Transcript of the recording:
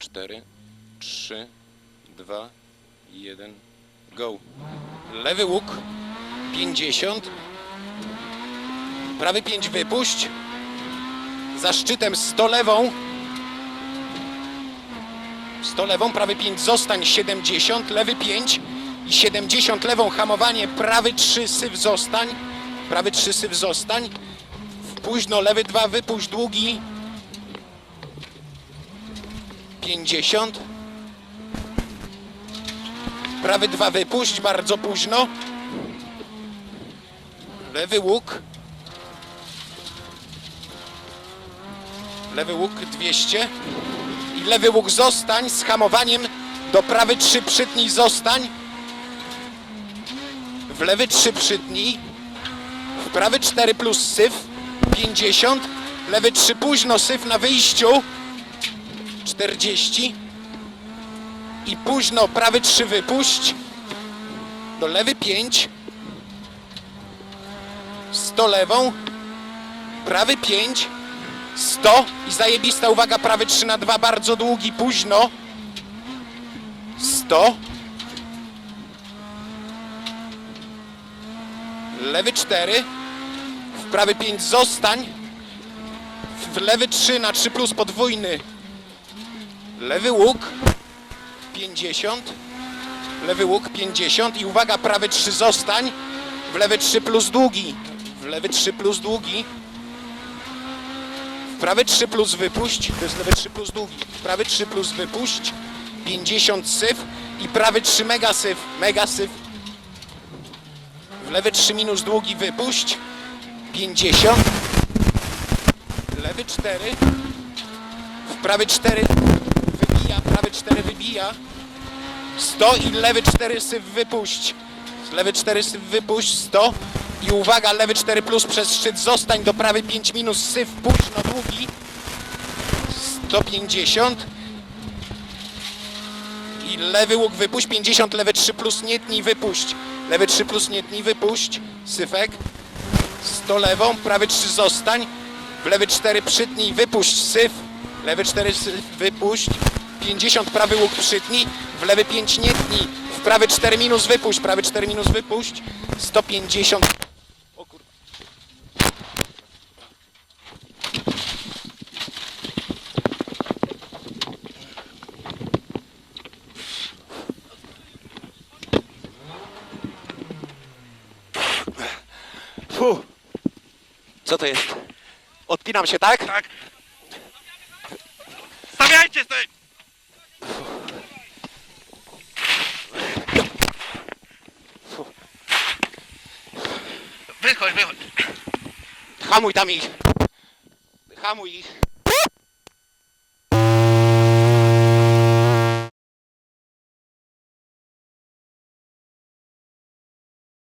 4, 3, 2, 1, go. Lewy łuk 50. Prawy 5 wypuść. Za szczytem 100 lewą. 100 lewą, prawy 5 zostań 70, lewy 5 i 70 lewą hamowanie, prawy 3 syf zostań. Prawy 3 syf zostań. Późno, lewy 2 wypuść długi. 50. Prawy 2 wypuść, bardzo późno. Lewy łuk. Lewy łuk 200. I lewy łuk zostań z hamowaniem do prawy 3 przytnij zostań. W lewy 3 przytnij. W prawy 4 plus syf 50. Lewy 3 późno syf na wyjściu 40. I późno prawy 3 wypuść. Do lewy 5. 100 lewą. Prawy 5. 100 i zajebista uwaga, prawy 3 na 2, bardzo długi, późno. 100. Lewy 4. W prawy 5 zostań. W lewy 3 na 3 plus podwójny. Lewy łuk 50. Lewy łuk 50 i uwaga, prawy 3 zostań. W lewy 3 plus długi. W lewy 3 plus długi. W prawy 3 plus wypuść. To jest lewy 3 plus długi. W prawy 3 plus wypuść. 50 syf i prawy 3 mega syf. Mega syf. W lewy 3 minus długi wypuść. 50. Lewy 4. W prawy 4 wybija, prawy 4 wybija. 100 i lewy 4 syf wypuść. Lewy 4 syf wypuść, 100. I uwaga, lewy 4 plus przez szczyt zostań do prawy 5 minus syf późno długi. 150. I lewy łuk wypuść, 50, lewy 3 plus nie tnij wypuść. Lewy 3 plus nie tnij wypuść, syfek. 100 lewą, prawy 3 zostań. W lewy 4 przytnij, wypuść syf. Lewy 4 syf, wypuść. 50 prawy łuk przytnij. W lewy 5 nie tnij. W prawy 4 minus wypuść. Prawy 4 minus wypuść. 150. O kur... Fu. Co to jest? Odpinam się, tak? Tak. Stawiajcie sobie! Wychodź. Hamuj tam ich. Hamuj ich.